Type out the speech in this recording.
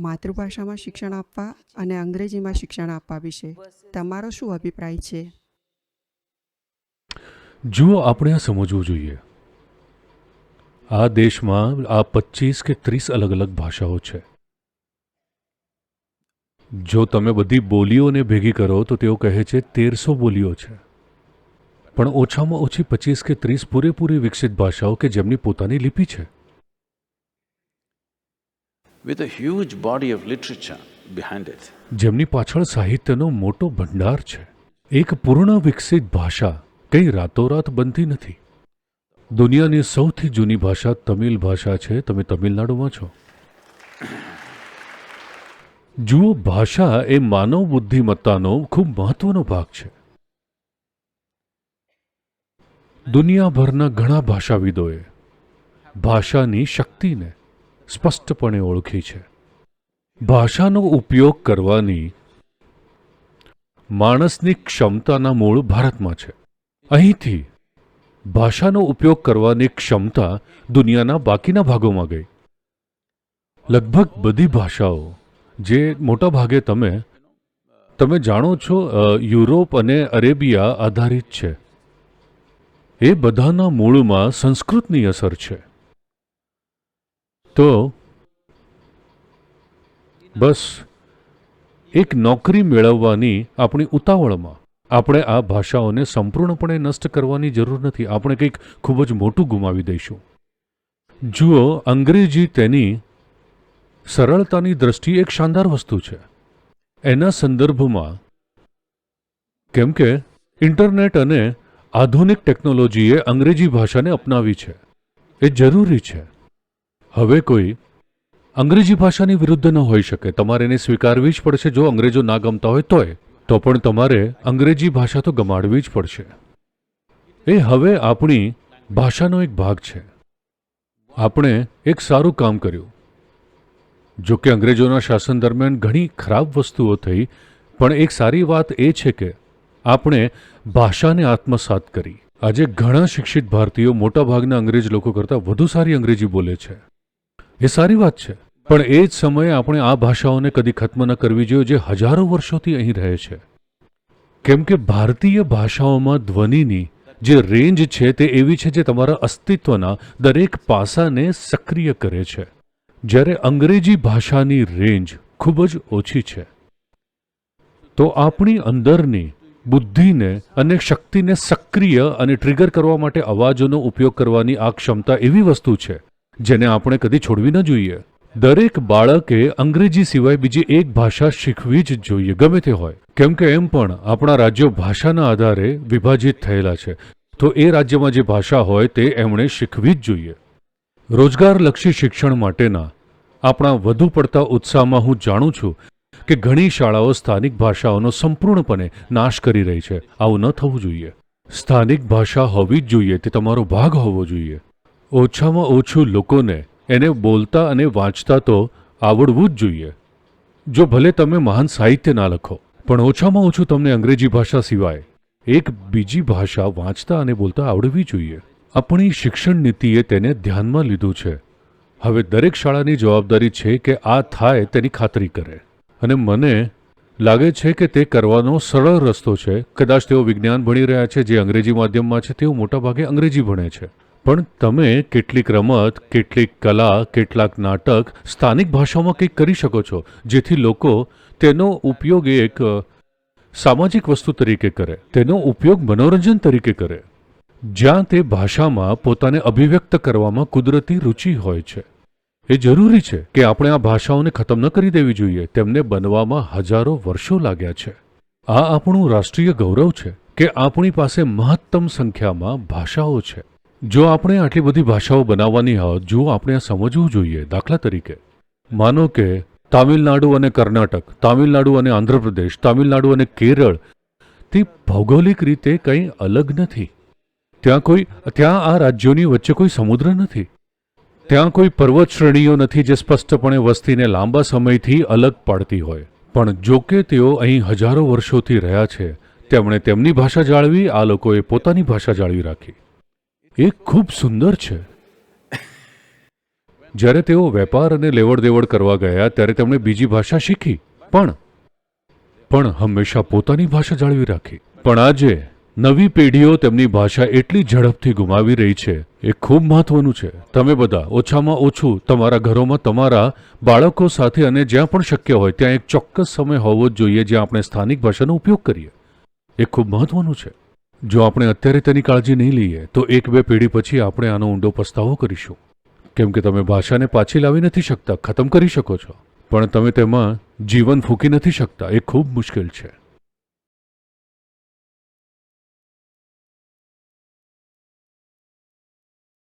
માતૃભાષામાં શિક્ષણ આપવા અને અંગ્રેજીમાં શિક્ષણ આપવા વિશે તમારો શું અભિપ્રાય છે? જુઓ, આપણે આ સમજવું જોઈએ. આ દેશમાં આ પચીસ કે ત્રીસ અલગ અલગ ભાષાઓ છે. જો તમે બધી બોલીઓને ભેગી કરો, તો તેઓ કહે છે તેરસો બોલીઓ છે. પણ ઓછામાં ઓછી પચીસ કે ત્રીસ પૂરેપૂરી વિકસિત ભાષાઓ કે જેમની પોતાની લિપિ છે. With a huge body of literature behind it. જેમની પાછળ સાહિત્યનો મોટો ભંડાર છે. એક પૂર્ણ વિકસિત ભાષા કંઈ રાતોરાત બનતી નથી. દુનિયાની સૌથી જૂની ભાષા તમિલ ભાષા છે. તમે તમિલનાડુમાં છો. જુઓ, ભાષા એ માનવ બુદ્ધિમત્તાનો ખૂબ મહત્વનો ભાગ છે. દુનિયાભરના ઘણા ભાષાવિદોએ ભાષાની શક્તિને સ્પષ્ટપણે ઓળખી છે. ભાષાનો ઉપયોગ કરવાની માણસની ક્ષમતાના મૂળ ભારતમાં છે. અહીંથી ભાષાનો ઉપયોગ કરવાની ક્ષમતા દુનિયાના બાકીના ભાગોમાં ગઈ. લગભગ બધી ભાષાઓ જે મોટા ભાગે તમે તમે જાણો છો યુરોપ અને અરેબિયા આધારિત છે. એ બધાના મૂળમાં સંસ્કૃતની અસર છે. તો બસ, એક નોકરી મેળવવાની આપણી ઉતાવળમાં. આપણે આ ભાષાઓને સંપૂર્ણપણે નષ્ટ કરવાની જરૂર નથી. આપણે કંઈક ખૂબ જ મોટું ગુમાવી દઈશું. જુઓ, અંગ્રેજી તેની સરળતાની દ્રષ્ટિએ એક શાનદાર વસ્તુ છે. એના સંદર્ભમાં, કેમ કે ઇન્ટરનેટ અને આધુનિક ટેકનોલોજીએ અંગ્રેજી ભાષાને અપનાવી છે. એ જરૂરી છે. હવે કોઈ અંગ્રેજી ભાષાની વિરુદ્ધ ન હોઈ શકે. તમારે એને સ્વીકારવી જ પડશે. જો અંગ્રેજો ના ગમતા હોય તોય. તો પણ તમારે અંગ્રેજી ભાષા તો ગમાડવી જ પડશે. એ હવે આપણી ભાષાનો એક ભાગ છે. આપણે એક સારું કામ કર્યું. જો કે અંગ્રેજોના શાસન દરમિયાન ઘણી ખરાબ વસ્તુઓ થઈ, પણ એક સારી વાત એ છે કે આપણે ભાષાને આત્મસાત કરી. આજે ઘણા શિક્ષિત ભારતીયો મોટાભાગના અંગ્રેજ લોકો કરતાં વધુ સારી અંગ્રેજી બોલે છે. એ સારી વાત છે. પણ એ જ સમયે આપણે આ ભાષાઓને કદી ખત્મ ન કરવી જોઈએ જે હજારો વર્ષોથી અહીં રહે છે. કેમ કે ભારતીય ભાષાઓમાં ધ્વનિની જે રેન્જ છે તે એવી છે જે તમારા અસ્તિત્વના દરેક પાસાને સક્રિય કરે છે. જ્યારે અંગ્રેજી ભાષાની રેન્જ ખૂબ જ ઓછી છે. તો આપણી અંદરની બુદ્ધિને અને શક્તિને સક્રિય અને ટ્રિગર કરવા માટે અવાજોનો ઉપયોગ કરવાની આ ક્ષમતા એવી વસ્તુ છે જેને આપણે કદી છોડવી ન જોઈએ. દરેક બાળકે અંગ્રેજી સિવાય બીજી એક ભાષા શીખવી જ જોઈએ, ગમે તે હોય. કેમ કે એમ પણ આપણા રાજ્યો ભાષાના આધારે વિભાજિત થયેલા છે. તો એ રાજ્યમાં જે ભાષા હોય તે એમણે શીખવી જ જોઈએ. રોજગારલક્ષી શિક્ષણ માટેના આપણા વધુ પડતા ઉત્સાહમાં હું જાણું છું કે ઘણી શાળાઓ સ્થાનિક ભાષાઓનો સંપૂર્ણપણે નાશ કરી રહી છે. આવું ન થવું જોઈએ. સ્થાનિક ભાષા હોવી જ જોઈએ, તે તમારો ભાગ હોવો જોઈએ. ઓછામાં ઓછું લોકોને એને બોલતા અને વાંચતા તો આવડવું જ જોઈએ. જો ભલે તમે મહાન સાહિત્ય ના લખો, પણ ઓછામાં ઓછું તમને અંગ્રેજી ભાષા સિવાય એક બીજી ભાષા વાંચતા અને બોલતા આવડવી જોઈએ. આપણી શિક્ષણ નીતિએ તેને ધ્યાનમાં લીધું છે. હવે દરેક શાળાની જવાબદારી છે કે આ થાય તેની ખાતરી કરે. અને મને લાગે છે કે તે કરવાનો સરળ રસ્તો છે. કદાચ તેઓ વિજ્ઞાન ભણી રહ્યા છે, જે અંગ્રેજી માધ્યમમાં છે, તેઓ મોટાભાગે અંગ્રેજી ભણે છે. પણ તમે કેટલીક રમત, કેટલીક કલા, કેટલાક નાટક સ્થાનિક ભાષામાં કંઈક કરી શકો છો, જેથી લોકો તેનો ઉપયોગ એક સામાજિક વસ્તુ તરીકે કરે, તેનો ઉપયોગ મનોરંજન તરીકે કરે. જ્યાં તે ભાષામાં પોતાને અભિવ્યક્ત કરવામાં કુદરતી રુચિ હોય છે. એ જરૂરી છે કે આપણે આ ભાષાઓને ખતમ ન કરી દેવી જોઈએ, તેમને બનવામાં હજારો વર્ષો લાગ્યા છે. આ આપણું રાષ્ટ્રીય ગૌરવ છે કે આપણી પાસે મહત્તમ સંખ્યામાં ભાષાઓ છે. જો આપણે આટલી બધી ભાષાઓ બનાવવાની હોત જો આપણે આ સમજવું જોઈએ, દાખલા તરીકે. માનો કે તામિલનાડુ અને કર્ણાટક, તામિલનાડુ અને આંધ્રપ્રદેશ, તામિલનાડુ અને કેરળ, તે ભૌગોલિક રીતે કંઈ અલગ નથી. ત્યાં કોઈ, ત્યાં આ રાજ્યોની વચ્ચે કોઈ સમુદ્ર નથી. ત્યાં કોઈ પર્વત શ્રેણીઓ નથી જે સ્પષ્ટપણે વસ્તીને લાંબા સમયથી અલગ પાડતી હોય. પણ જો કે તેઓ અહીં હજારો વર્ષોથી રહ્યા છે. તેમણે તેમની ભાષા જાળવી, આ લોકોએ પોતાની ભાષા જાળવી રાખી. એ ખૂબ સુંદર છે. જ્યારે તેઓ વેપાર અને લેવડ દેવડ કરવા ગયા, ત્યારે તેમણે બીજી ભાષા શીખી. પણ પણ હંમેશા પોતાની ભાષા જાળવી રાખી. પણ આજે, નવી પેઢીઓ તેમની ભાષા એટલી ઝડપથી ગુમાવી રહી છે. એ ખૂબ મહત્વનું છે. તમે બધા, ઓછામાં ઓછું, તમારા ઘરોમાં તમારા બાળકો સાથે અને જ્યાં પણ શક્ય હોય, ત્યાં એક ચોક્કસ સમય હોવો જ જોઈએ જ્યાં આપણે સ્થાનિક ભાષાનો ઉપયોગ કરીએ. એ ખૂબ મહત્વનું છે. જો આપણે અત્યારે તેની કાળજી નહીં લઈએ, તો એક બે પેઢી પછી આપણે આનો ઊંડો પસ્તાવો કરીશું. કેમ કે તમે ભાષાને પાછી લાવી નથી શકતા, ખતમ કરી શકો છો. પણ તમે તેમાં જીવન ફૂંકી નથી શકતા, એ ખૂબ મુશ્કેલ છે.